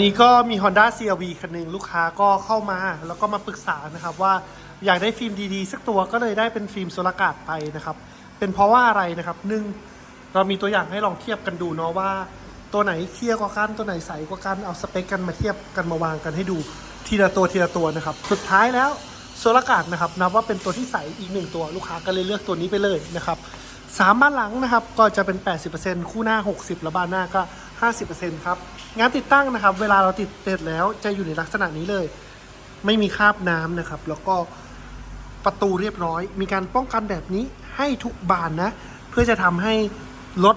นี่ก็มี Honda CRV คันหนึ่งลูกค้าก็เข้ามาแล้วก็มาปรึกษานะครับว่าอยากได้ฟิล์มดีๆ สักตัวก็เลยได้เป็นฟิล์มโซลากาศไปนะครับ เป็นเพราะว่าอะไรนะครับหนึ่งเรามีตัวอย่างให้ลองเทียบกันดูเนาะว่า ตัวไหนเคลียร์กว่ากันตัวไหนใสกว่ากันเอาสเปคกันมาเทียบกันมาวางกันให้ดูทีละตัวทีละตัวนะครับ สุดท้ายแล้วโซลากาศนะครับนับว่าเป็นตัวที่ใสอีกหนึ่งตัวลูกค้าก็เลยเลือกตัวนี้ไปเลยนะครับสามบ้านหลังนะครับก็จะเป็น 80%คู่หน้า 60 แล้วบ้านหน้าก็ 50%ครับ งานติดตั้งนะครับ เวลาเราติดเสร็จแล้วจะอยู่ในลักษณะนี้เลย ไม่มีคราบน้ำนะครับ แล้วก็ประตูเรียบร้อย มีการป้องกันแบบนี้ให้ทุกบานนะ เพื่อจะทำให้รถ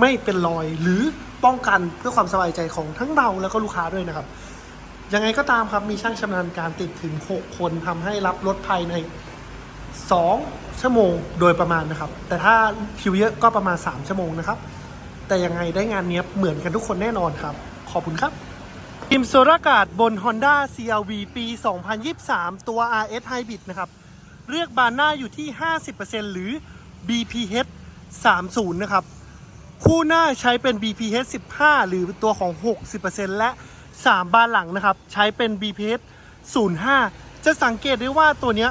ไม่เป็นรอย หรือป้องกันเพื่อความสบายใจของทั้งเราแล้วก็ลูกค้าด้วยนะครับ ยังไงก็ตามครับมีช่างชำนาญการติดถึง 6 คนทำให้รับรถภายใน 2 ชั่วโมงโดยประมาณนะครับ แต่ถ้าคิวเยอะก็ประมาณ 3 ชั่วโมงนะครับ แต่ยังไงได้งานเนี้ยเหมือนกันทุกคนแน่นอนครับ ขอบคุณครับทีมโซลากาศบน Honda CRV ปี 2023 ตัว RS Hybrid นะครับเรียกบานหน้าอยู่ที่ 50%หรือ BPH 30 นะครับ คู่หน้าใช้เป็น BPH 15 หรือตัวของ 60%และ 3 บานหลังนะครับ ใช้เป็น BPH 05 จะสังเกตได้ว่าตัวเนี้ย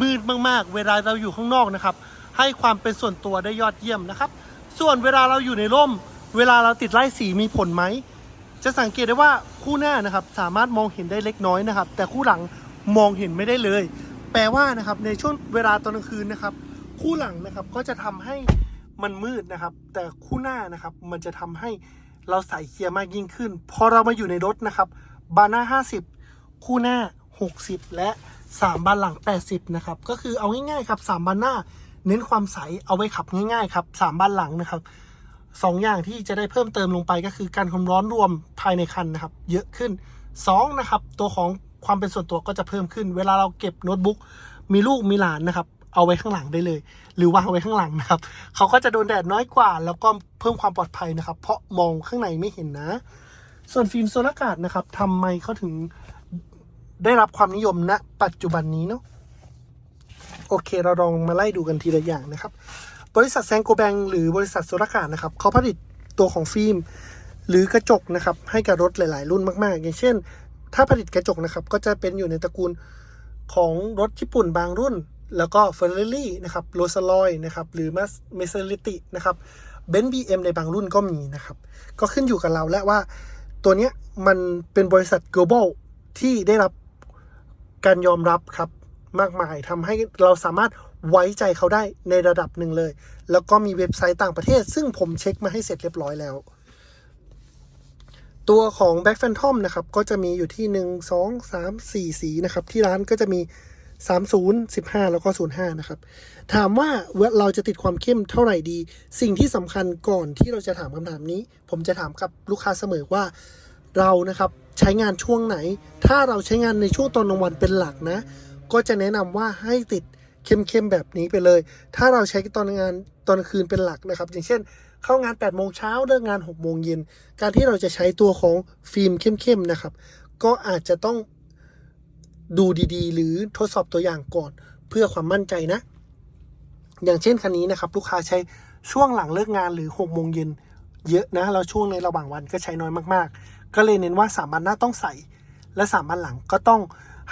มืดมาก ๆ เวลาเราอยู่ข้างนอกนะครับ ให้ความเป็นส่วนตัวได้ยอดเยี่ยมนะครับ ส่วนเวลาเราอยู่ในร่ม เวลาเราติดไล่สีมีผลไหม จะสังเกตได้ว่าคู่หน้านะครับสามารถมองเห็นได้เล็กน้อยนะครับ แต่คู่หลังมองเห็นไม่ได้เลย แปลว่านะครับในช่วงเวลาตอนกลางคืนนะครับ คู่หลังนะครับก็จะทำให้มันมืดนะครับ แต่คู่หน้านะครับมันจะทำให้เราใส่เกียร์มากยิ่งขึ้น พอเรามาอยู่ในรถนะครับบานหน้า50 คู่หน้า 60 และ 3บานหลัง 80 นะครับ ก็คือเอาง่ายๆครับ 3บานหน้า เน้นความใสเอาไว้ขับง่ายๆครับ3บ้านหลังนะครับสองอย่างที่จะได้เพิ่มเติมลงไปก็คือการความร้อนรวมภายในคันนะครับ เยอะขึ้นสองนะครับตัวของความเป็นส่วนตัวก็จะเพิ่มขึ้น เวลาเราเก็บโน้ตบุ๊กมีลูกมีหลานนะครับ เอาไว้ข้างหลังได้เลย หรือวางไว้ข้างหลังนะครับเขาก็จะโดนแดดน้อยกว่า แล้วก็เพิ่มความปลอดภัยนะครับ เพราะมองข้างในไม่เห็นนะ ส่วนฟิล์มโซลาร์การ์ดนะครับทำไมเขาถึงได้รับความนิยมณปัจจุบันนี้เนาะ โอเค เราลองมาไล่ดูกันทีละอย่างนะครับ บริษัทแซงโกแบงหรือบริษัทโซลากานะครับเขาผลิตตัวของฟิล์ม หรือกระจกนะครับให้กับรถหลาย ๆ รุ่นมาก ๆ อย่างเช่น ถ้าผลิตกระจกนะครับก็จะเป็นอยู่ในตระกูลของรถญี่ปุ่นบางรุ่น แล้วก็เฟอร์รารี่นะครับโรสลอยนะครับหรือมาเมเซลิตินะครับเบนซ์บีเอ็มในบางรุ่นก็มีนะครับ ก็ขึ้นอยู่กับเราและว่าตัวเนี้ยมันเป็นบริษัท global ที่ได้รับการยอมรับครับ มากมายทำให้เราสามารถไว้ใจเขาได้ในระดับหนึ่งเลย แล้วก็มีเว็บไซต์ต่างประเทศ ซึ่งผมเช็คมาให้เสร็จเรียบร้อยแล้ว ตัวของ Back Phantom นะครับ ก็จะมีอยู่ที่ 1 2 3 4 สีนะครับ ที่ร้านก็จะมี 30 15 แล้วก็ 05 นะครับ ถามว่าเราจะติดความเข้มเท่าไหร่ดี สิ่งที่สำคัญก่อนที่เราจะถามคำถามนี้ ผมจะถามกับลูกค้าเสมอว่าเรานะครับใช้งานช่วงไหน ถ้าเราใช้งานในช่วงตอนกลางวันเป็นหลักนะ ก็จะแนะนำว่าให้ติดเข้มๆแบบนี้ไปเลย ถ้าเราใช้ตอนงานตอนคืนเป็นหลักนะครับ อย่างเช่น เข้างาน8โมงเช้าเลิกงาน6โมงเย็น การที่เราจะใช้ตัวของฟิล์มเข้มๆนะครับ ก็อาจจะต้องดูดีๆ หรือทดสอบตัวอย่างก่อนเพื่อความมั่นใจนะ อย่างเช่นคันนี้นะครับ ลูกค้าใช้ช่วงหลังเลิกงานหรือ6โมงเย็นเยอะนะแล้วช่วงในระหว่างวันก็ใช้น้อยมากๆ ก็เลยเน้นว่าสามวันหน้าต้องใส่ และสามวันหลังก็ต้อง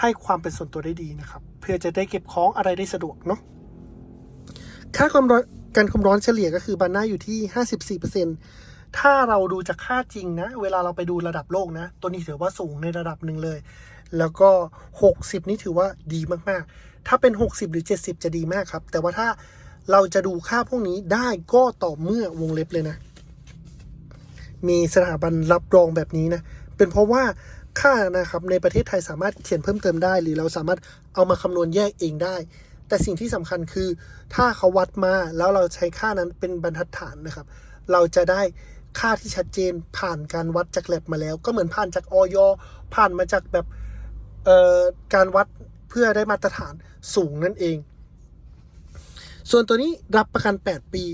ให้ความเป็นส่วนตัวได้ดีนะครับ เพื่อจะได้เก็บของอะไรได้สะดวกเนาะค่าความร้อนการความร้อนเฉลี่ยก็คือบันหน้าอยู่ที่ 54%ถ้าเราดูจากค่าจริงนะ เวลาเราไปดูระดับโลกนะ ตัวนี้ถือว่าสูงในระดับหนึ่งเลย แล้วก็ 60 นี่ถือว่าดีมากๆ ถ้าเป็น 60 หรือ 70 จะดีมากครับ แต่ว่าถ้าเราจะดูค่าพวกนี้ได้ก็ต่อเมื่อวงเล็บเลยนะ มีสถาบันรับรองแบบนี้นะ เป็นเพราะว่า ค่านะครับในประเทศไทยสามารถเขียนเพิ่มเติมได้ หรือเราสามารถเอามาคำนวณแยกเองได้ แต่สิ่งที่สำคัญคือถ้าเขาวัดมาแล้วเราใช้ค่านั้นเป็นบรรทัดฐานนะครับ เราจะได้ค่าที่ชัดเจนผ่านการวัดจากแลบมาแล้ว ก็เหมือนผ่านจากออยผ่านมาจากแบบเอ่อการวัดเพื่อได้มาตรฐานสูงนั่นเอง ส่วนตัวนี้รับประกัน 8 ปี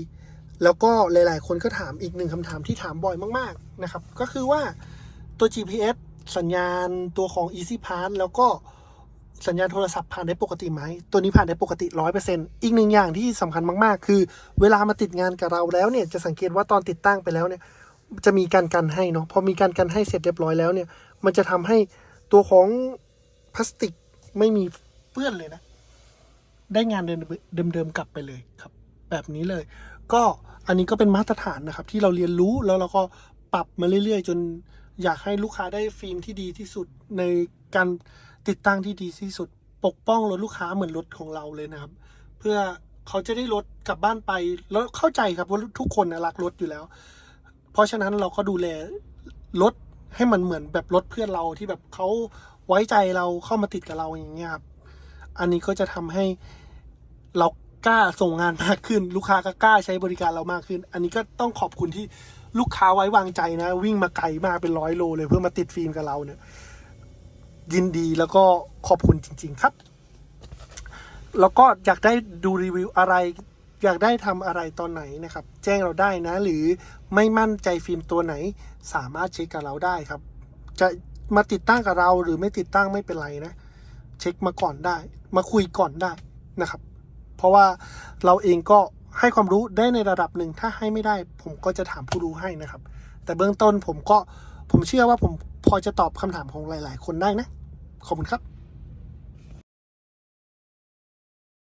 แล้วก็หลาย ๆ คนก็ถามอีกหนึ่งคำถามที่ถามบ่อยมาก ๆ นะครับ ก็คือว่าตัว GPS สัญญาณตัวของ Easy Pass แล้วก็สัญญาณโทรศัพท์ผ่านได้ปกติไหม ตัวนี้ผ่านได้ปกติ 100%อีกหนึ่งอย่างที่สำคัญมาก ๆ คือ เวลามาติดงานกับเราแล้วเนี่ย จะสังเกตว่าตอนติดตั้งไปแล้วเนี่ย จะมีการกันให้เนาะ พอมีการกันให้เสร็จเรียบร้อยแล้วเนี่ย มันจะทำให้ตัวของพลาสติกไม่มีเปื้อนเลยนะ ได้งานเดิมเดิมๆกลับไปเลยครับ แบบนี้เลย ก็อันนี้ก็เป็นมาตรฐานนะครับ ที่เราเรียนรู้แล้วเราก็ปรับมาเรื่อย ๆ จน อยากให้ลูกค้าได้ฟิล์มที่ดีที่สุดในการติดตั้งที่ดีที่สุด ปกป้องรถลูกค้าเหมือนรถของเราเลยนะครับ เพื่อเขาจะได้รถกลับบ้านไปแล้วเข้าใจครับว่าทุกคนนะรักรถอยู่แล้ว เพราะฉะนั้นเราก็ดูแลรถให้มันเหมือนแบบรถเพื่อนเราที่แบบเขาไว้ใจเราเข้ามาติดกับเราอย่างเงี้ยครับ อันนี้ก็จะทำให้เรากล้าส่งงานมากขึ้น ลูกค้าก็กล้าใช้บริการเรามากขึ้น อันนี้ก็ต้องขอบคุณที่ ลูกค้าไว้วางใจนะ วิ่งมาไกลมากเป็นร้อยโลเลยเพื่อมาติดฟิล์มกับเราเนี่ย ยินดีแล้วก็ขอบคุณจริง ๆ ครับ แล้วก็อยากได้ดูรีวิวอะไร อยากได้ทำอะไรตอนไหนนะครับ แจ้งเราได้นะ หรือไม่มั่นใจฟิล์มตัวไหน สามารถเช็คกับเราได้ครับ จะมาติดตั้งกับเราหรือไม่ติดตั้งไม่เป็นไรนะ เช็คมาก่อนได้ มาคุยก่อนได้นะครับ เพราะว่าเราเองก็ ให้ความรู้ได้ในระดับหนึ่งถ้าให้ไม่ได้ ผมก็จะถามผู้รู้ให้นะครับ แต่เบื้องต้นผมก็ผมเชื่อว่าผมพอจะตอบคำถามของหลาย ๆ คนได้นะ ขอบคุณครับ